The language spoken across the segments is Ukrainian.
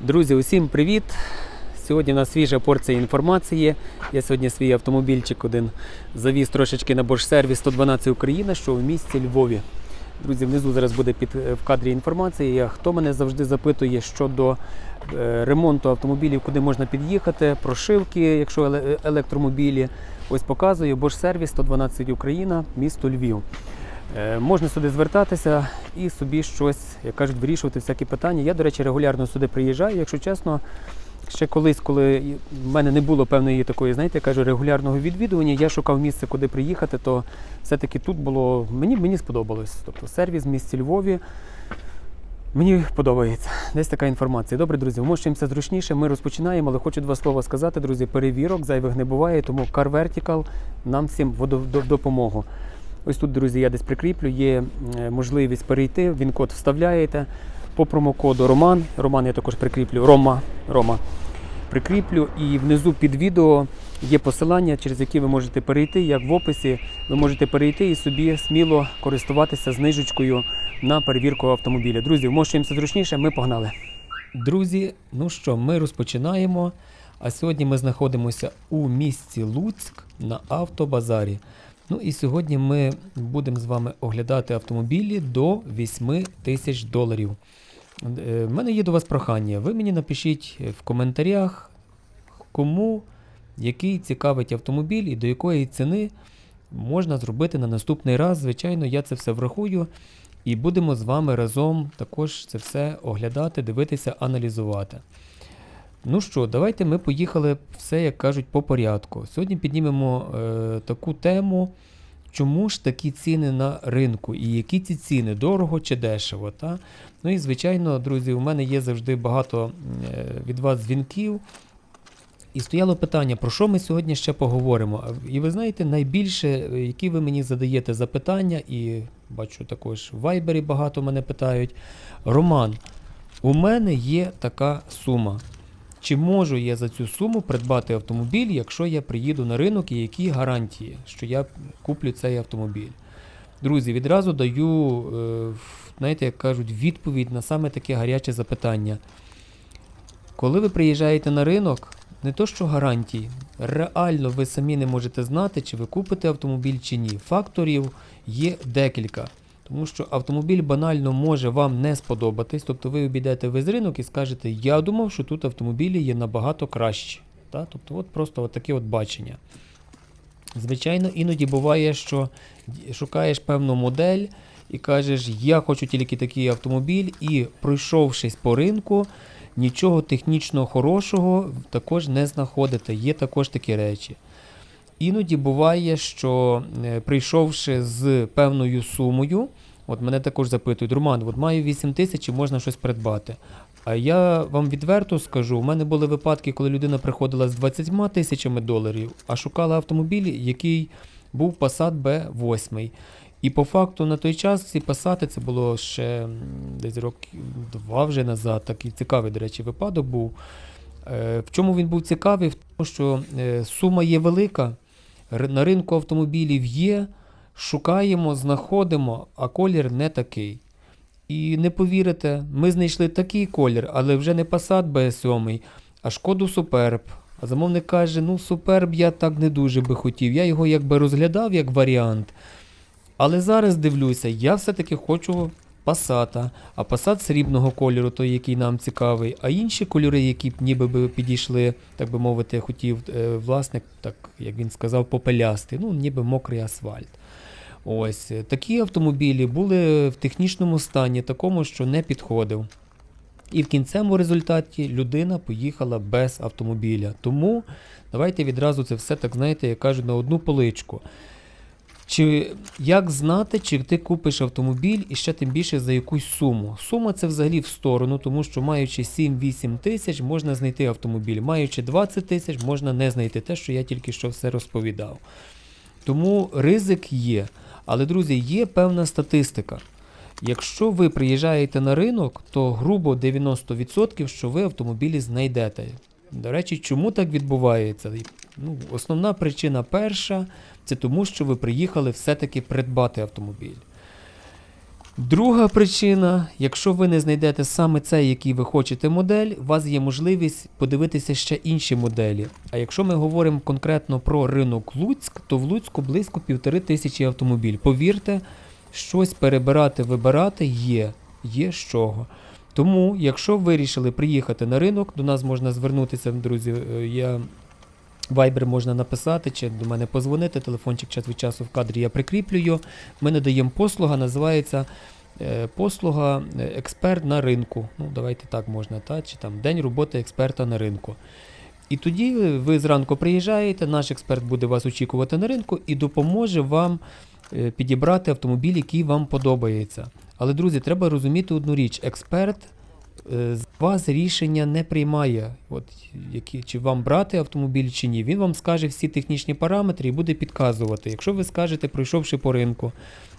Друзі, усім привіт! Сьогодні у нас свіжа порція інформації. Я сьогодні свій автомобільчик один завіз трошечки на Bosch сервіс 112 Україна, що в місті Львові. Друзі, внизу зараз буде під е, в кадрі інформація. Хто мене завжди запитує щодо е, ремонту автомобілів, куди можна під'їхати, прошивки, якщо електромобілі. Ось показую Bosch сервіс 112 Україна, місто Львів. Е, Можна сюди звертатися і собі щось, як кажуть, вирішувати всякі питання. Я, до речі, регулярно сюди приїжджаю. Якщо чесно, ще колись, коли в мене не було певної такої, знаєте, кажу, регулярного відвідування, я шукав місце, куди приїхати, то все-таки тут було мені, мені сподобалось. Тобто сервіс в місті Львові. Мені подобається. Десь така інформація. Добре, друзі, вмощуємося зручніше. Ми розпочинаємо, але хочу два слова сказати, друзі. Перевірок зайвих не буває, тому Car Vertical нам всім в допомогу. Ось тут, друзі, я десь прикріплю, є е, можливість перейти, він код вставляєте по промокоду Роман. Роман я також прикріплю. Рома. Рома. Прикріплю і внизу під відео є посилання, через які ви можете перейти, як в описі. Ви можете перейти і собі сміло користуватися знижечкою на перевірку автомобіля. Друзі, вмощуємося зручніше, ми погнали. Друзі, ну що, ми розпочинаємо. А сьогодні ми знаходимося у місті Луцьк на автобазарі. Ну і сьогодні ми будемо з вами оглядати автомобілі до 8 тисяч доларів. Е, В мене є до вас прохання. Ви мені напишіть в коментарях, кому який цікавить автомобіль і до якої ціни можна зробити на наступний раз. Звичайно, я це все врахую. І будемо з вами разом також це все оглядати, дивитися, аналізувати. Ну що, давайте ми поїхали все, як кажуть, по порядку. Сьогодні піднімемо е, таку тему, чому ж такі ціни на ринку і які ці ціни, дорого чи дешево. Та? Ну і звичайно, друзі, у мене є завжди багато е, від вас дзвінків. І стояло питання, про що ми сьогодні ще поговоримо. І ви знаєте, найбільше, е, які ви мені задаєте запитання, і бачу також в Вайбері багато мене питають. Роман, у мене є така сума. Чи можу я за цю суму придбати автомобіль, якщо я приїду на ринок і які гарантії, що я куплю цей автомобіль? Друзі, відразу даю, е, знаєте, як кажуть, відповідь на саме таке гаряче запитання. Коли ви приїжджаєте на ринок, не то що гарантій, реально ви самі не можете знати, чи ви купите автомобіль чи ні. Факторів є декілька. Тому що автомобіль банально може вам не сподобатись, тобто ви обійдете весь ринок і скажете, я думав, що тут автомобілі є набагато кращі. Та? Тобто от просто от таке от бачення. Звичайно, іноді буває, що шукаєш певну модель і кажеш, я хочу тільки такий автомобіль, і пройшовшись по ринку, нічого технічно хорошого також не знаходите. Є також такі речі. Іноді буває, що е, прийшовши з певною сумою, от мене також запитують, Роман, от маю 8 тисяч, чи можна щось придбати. А я вам відверто скажу, у мене були випадки, коли людина приходила з 20 тисячами доларів, а шукала автомобіль, який був Passat B8. І по факту на той час ці Passat, це було ще десь років два вже назад, такий цікавий, до речі, випадок був. Е, В чому він був цікавий? В тому, що е, сума є велика, на ринку автомобілів є, шукаємо, знаходимо, а колір не такий. І не повірите, ми знайшли такий колір, але вже не Passat B7, а шкоду Superb. А замовник каже: ну Superb я так не дуже би хотів. Я його якби розглядав як варіант. Але зараз дивлюся, я все-таки хочу Passat, а Passat срібного кольору, той, який нам цікавий, а інші кольори, які б ніби би підійшли, так би мовити, хотів е, власник, так як він сказав, попелястий, ну ніби мокрий асфальт. Ось е, такі автомобілі були в технічному стані, такому, що не підходив. І в кінцевому результаті людина поїхала без автомобіля. Тому давайте відразу це все, так знаєте, як кажуть, на одну поличку. Чи як знати, чи ти купиш автомобіль і ще тим більше за якусь суму? Сума це взагалі в сторону, тому що маючи 7-8 тисяч, можна знайти автомобіль. Маючи 20 тисяч, можна не знайти те, що я тільки що все розповідав. Тому ризик є. Але, друзі, є певна статистика. Якщо ви приїжджаєте на ринок, то грубо 90% що ви автомобілі знайдете. До речі, чому так відбувається? Ну, основна причина перша це тому, що ви приїхали все-таки придбати автомобіль. Друга причина, якщо ви не знайдете саме цей, який ви хочете модель, у вас є можливість подивитися ще інші моделі. А якщо ми говоримо конкретно про ринок Луцьк, то в Луцьку близько півтори тисячі автомобіль. Повірте, щось перебирати, вибирати є, є з чого. Тому, якщо вирішили приїхати на ринок, до нас можна звернутися, друзі. е, Я Viber можна написати чи до мене позвонити. Телефончик час від часу в кадрі я прикріплюю. Ми надаємо послуга, називається е, послуга е, експерт на ринку. Ну, давайте так можна, та, чи там день роботи експерта на ринку. І тоді ви зранку приїжджаєте, наш експерт буде вас очікувати на ринку і допоможе вам е, підібрати автомобіль, який вам подобається. Але, друзі, треба розуміти одну річ: експерт вас рішення не приймає, от, які, чи вам брати автомобіль чи ні. Він вам скаже всі технічні параметри і буде підказувати. Якщо ви скажете, пройшовши по ринку,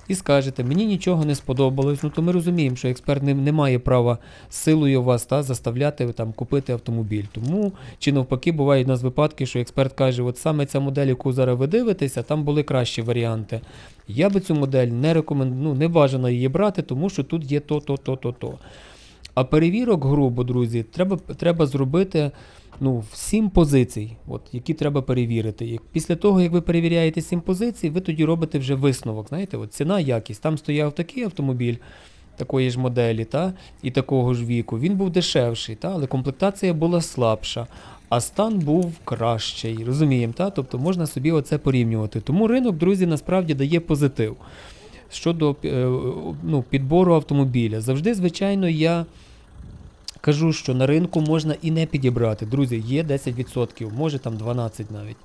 і скажете, мені нічого не сподобалось, ну то ми розуміємо, що експерт не, не має права силою вас та, заставляти там, купити автомобіль. Тому чи навпаки бувають у нас випадки, що експерт каже, от саме ця модель, яку зараз ви дивитеся, там були кращі варіанти. Я би цю модель не рекомендую, ну, не бажано її брати, тому що тут є то, то, то, то, то. А перевірок грубо, друзі, треба, треба зробити ну, сім позицій, от, які треба перевірити. Після того, як ви перевіряєте сім позицій, ви тоді робите вже висновок. Знаєте, от ціна, якість. Там стояв такий автомобіль такої ж моделі та, і такого ж віку. Він був дешевший, та, але комплектація була слабша. А стан був кращий, розуміємо, та? тобто можна собі оце порівнювати. Тому ринок, друзі, насправді дає позитив щодо е, ну, підбору автомобіля. Завжди, звичайно, я кажу, що на ринку можна і не підібрати. Друзі, є 10%, може там 12 навіть.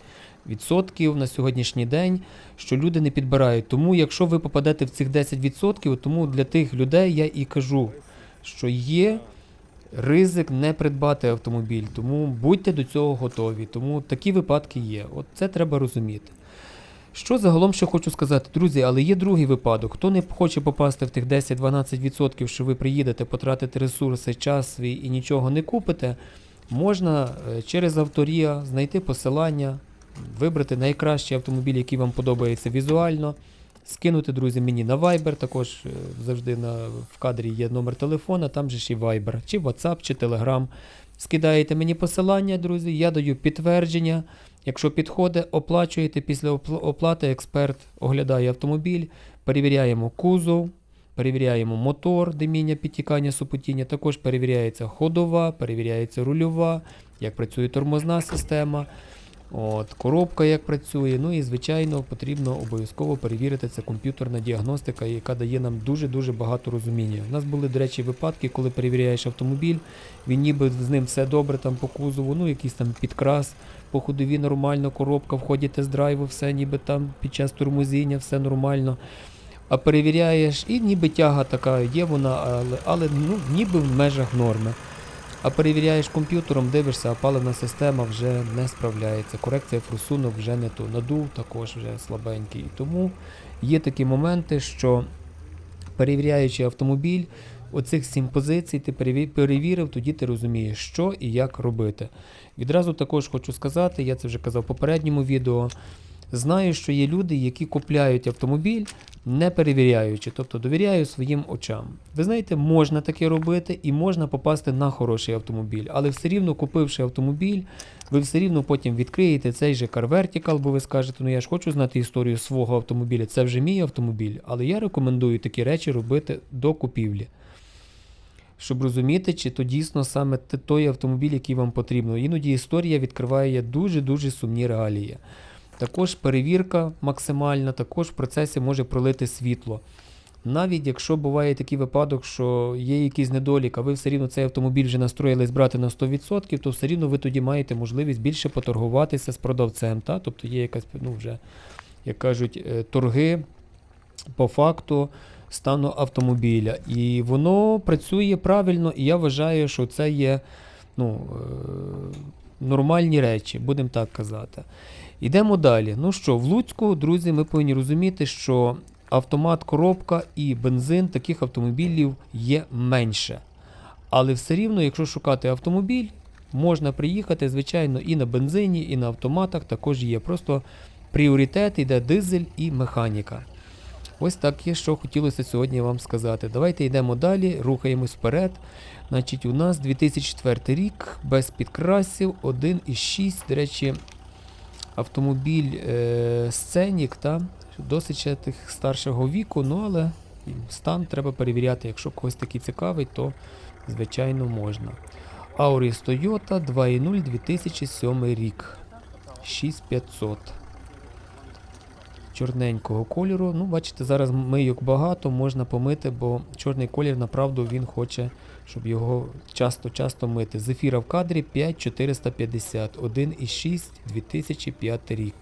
Відсотків на сьогоднішній день, що люди не підбирають. Тому, якщо ви попадете в цих 10%, тому для тих людей я і кажу, що є ризик не придбати автомобіль. Тому будьте до цього готові. Тому такі випадки є. От це треба розуміти. Що загалом ще хочу сказати, друзі, але є другий випадок. Хто не хоче попасти в тих 10-12%, що ви приїдете, потратите ресурси, час свій і нічого не купите, можна е, через авторія знайти посилання, вибрати найкращий автомобіль, який вам подобається візуально, скинути, друзі, мені на Viber, також е, завжди на, в кадрі є номер телефона, там же ж і Viber, чи WhatsApp, чи Telegram. Скидаєте мені посилання, друзі, я даю підтвердження. Якщо підходить, оплачуєте після оплати, експерт оглядає автомобіль, перевіряємо кузов, перевіряємо мотор, диміння, підтікання, супотіння, також перевіряється ходова, перевіряється рульова, як працює тормозна система, от, коробка як працює. Ну і, звичайно, потрібно обов'язково перевірити це комп'ютерна діагностика, яка дає нам дуже-дуже багато розуміння. У нас були, до речі, випадки, коли перевіряєш автомобіль, він ніби з ним все добре там по кузову, ну якийсь там підкрас по ходові нормально, коробка, входить тест-драйву, все ніби там під час тормозіння, все нормально. А перевіряєш, і ніби тяга така є вона, але, але ну, ніби в межах норми. А перевіряєш комп'ютером, дивишся, а паливна система вже не справляється. Корекція форсунок вже не то. Надув також вже слабенький. Тому є такі моменти, що перевіряючи автомобіль, оцих сім позицій ти перевірив, тоді ти розумієш, що і як робити. Відразу також хочу сказати, я це вже казав в попередньому відео. Знаю, що є люди, які купляють автомобіль, не перевіряючи, тобто довіряю своїм очам. Ви знаєте, можна таке робити і можна попасти на хороший автомобіль, але все рівно, купивши автомобіль, ви все рівно потім відкриєте цей же Car Vertical, бо ви скажете, ну я ж хочу знати історію свого автомобіля, це вже мій автомобіль, але я рекомендую такі речі робити до купівлі щоб розуміти, чи то дійсно саме той автомобіль, який вам потрібно. Іноді історія відкриває дуже-дуже сумні реалії. Також перевірка максимальна, також в процесі може пролити світло. Навіть якщо буває такий випадок, що є якийсь недолік, а ви все рівно цей автомобіль вже настроїлись брати на 100%, то все рівно ви тоді маєте можливість більше поторгуватися з продавцем. Та? Тобто є якась, ну вже, як кажуть, е, торги по факту стану автомобіля. І воно працює правильно, і я вважаю, що це є ну, е, нормальні речі, будемо так казати. Йдемо далі. Ну що, в Луцьку, друзі, ми повинні розуміти, що автомат, коробка і бензин таких автомобілів є менше. Але все рівно, якщо шукати автомобіль, можна приїхати, звичайно, і на бензині, і на автоматах також є. Просто пріоритет йде дизель і механіка. Ось так є, що хотілося сьогодні вам сказати. Давайте йдемо далі, рухаємось вперед. Значить, у нас 2004 рік, без підкрасів, 1,6. До речі, автомобіль Сценік, та, досить ще тих старшого віку, ну але стан треба перевіряти. Якщо когось такий цікавий, то звичайно можна. Auris Toyota 2.0 2007 рік. 6500 чорненького кольору. Ну, бачите, зараз мийок багато, можна помити, бо чорний колір, направду, він хоче, щоб його часто-часто мити. Зефіра в кадрі 5450, 1,6 2005 рік.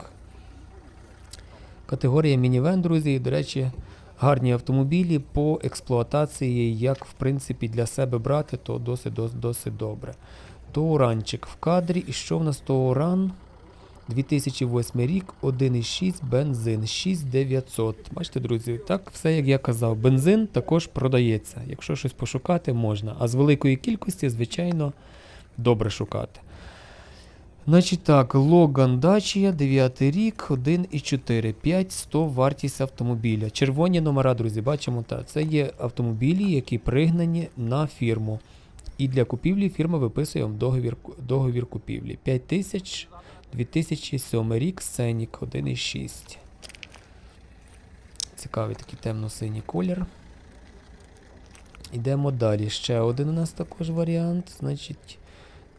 Категорія мінівен, друзі, і, до речі, гарні автомобілі по експлуатації, як в принципі для себе брати, то досить досить, досить добре. Touranчик в кадрі. І що в нас Touran? 2008 рік, 1,6 бензин, 6900. Бачите, друзі, так все як я казав. Бензин також продається. Якщо щось пошукати, можна. А з великої кількості, звичайно, добре шукати. Значить так, Logan Dacia, 9 рік, 1,4, 5100 вартість автомобіля. Червоні номера, друзі, бачимо, так. Це є автомобілі, які пригнані на фірму. І для купівлі фірма виписує вам договір, договір купівлі. 5000 2007 рік, Сценік 1,6. Цікавий такий темно-синій колір. Йдемо далі. Ще один у нас також варіант. Значить,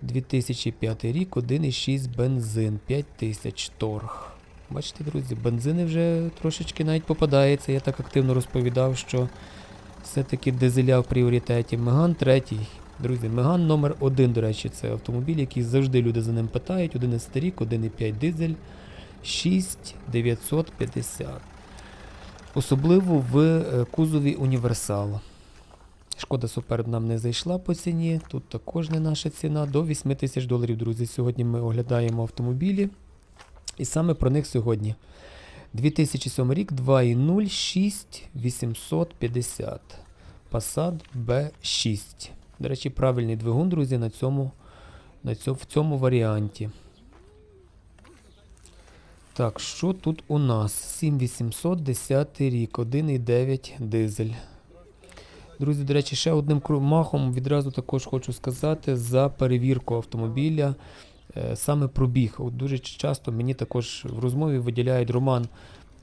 2005 рік, 1,6 бензин, 5000 торг. Бачите, друзі, бензини вже трошечки навіть попадаються. Я так активно розповідав, що все-таки дизеля в пріоритеті. Меган третій. Друзі, Меган номер 1 до речі, це автомобіль, який завжди люди за ним питають. 11 рік, 1,5 дизель, 6950. Особливо в е, кузові універсал. Шкода Суперб нам не зайшла по ціні. Тут також не наша ціна. До 8 тисяч доларів, друзі. Сьогодні ми оглядаємо автомобілі. І саме про них сьогодні. 2007 рік 2.0 6850. Passat B6. До речі, правильний двигун, друзі, на цьому, на цьому, в цьому варіанті. Так, що тут у нас? 7810 рік, 1,9 дизель. Друзі, до речі, ще одним махом відразу також хочу сказати за перевірку автомобіля. е, Саме пробіг. От дуже часто мені також в розмові виділяють Роман.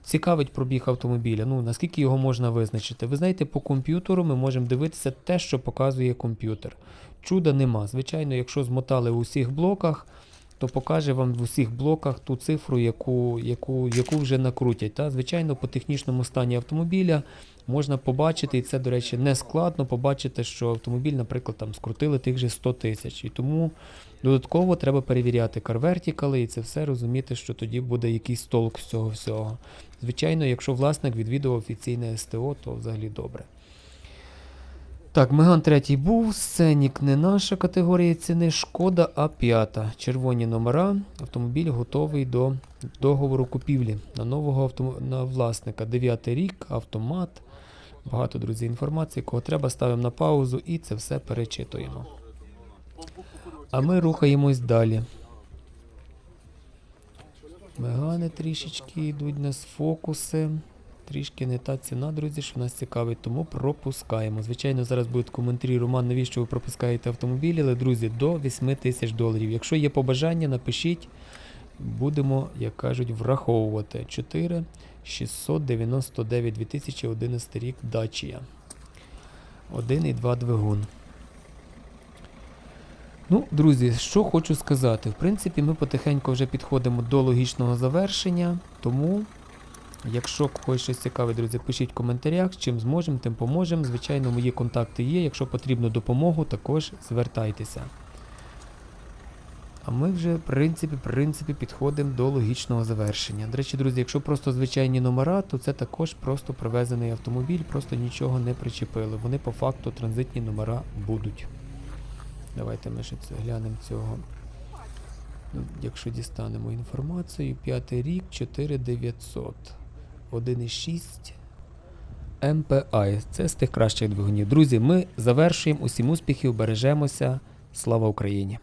Цікавить пробіг автомобіля. Ну, наскільки його можна визначити? Ви знаєте, по комп'ютеру ми можемо дивитися те, що показує комп'ютер. Чуда нема. Звичайно, якщо змотали у всіх блоках, то покаже вам в усіх блоках ту цифру, яку, яку, яку вже накрутять. Та? Звичайно, по технічному стані автомобіля можна побачити, і це, до речі, не складно побачити, що автомобіль, наприклад, там скрутили тих же 100 тисяч. І тому додатково треба перевіряти карвертікали і це все розуміти, що тоді буде якийсь толк з цього всього. Звичайно, якщо власник відвідував офіційне СТО, то взагалі добре. Так, Меган третій був, Сценік не наша категорія ціни, шкода А5. Червоні номера. Автомобіль готовий до договору купівлі на нового автом... на власника. 9 рік, автомат. Багато, друзі, інформації. Кого треба, ставимо на паузу і це все перечитуємо. А ми рухаємось далі. Мегани трішечки йдуть у нас фокуси. Трішки не та ціна, друзі, що нас цікавить, тому пропускаємо. Звичайно, зараз будуть коментарі. Роман, навіщо ви пропускаєте автомобілі? Але, друзі, до 8 тисяч доларів. Якщо є побажання, напишіть. Будемо, як кажуть, враховувати. 4 699 2011 рік Dacia. 1,2 двигун. Ну, друзі, що хочу сказати. В принципі, ми потихеньку вже підходимо до логічного завершення, тому. Якщо когось щось цікаве, друзі, пишіть в коментарях, чим зможемо, тим поможемо. Звичайно, мої контакти є. Якщо потрібно допомогу, також звертайтеся. А ми вже, в принципі, в принципі, підходимо до логічного завершення. До речі, друзі, якщо просто звичайні номера, то це також просто привезений автомобіль, просто нічого не причепили. Вони по факту транзитні номера будуть. Давайте ми ще це глянемо цього. Ну, Якщо дістанемо інформацію, п'ятий рік 4900. 1,6 MPI. Це з тих кращих двигунів. Друзі, ми завершуємо. Усім успіхів, бережемося. Слава Україні!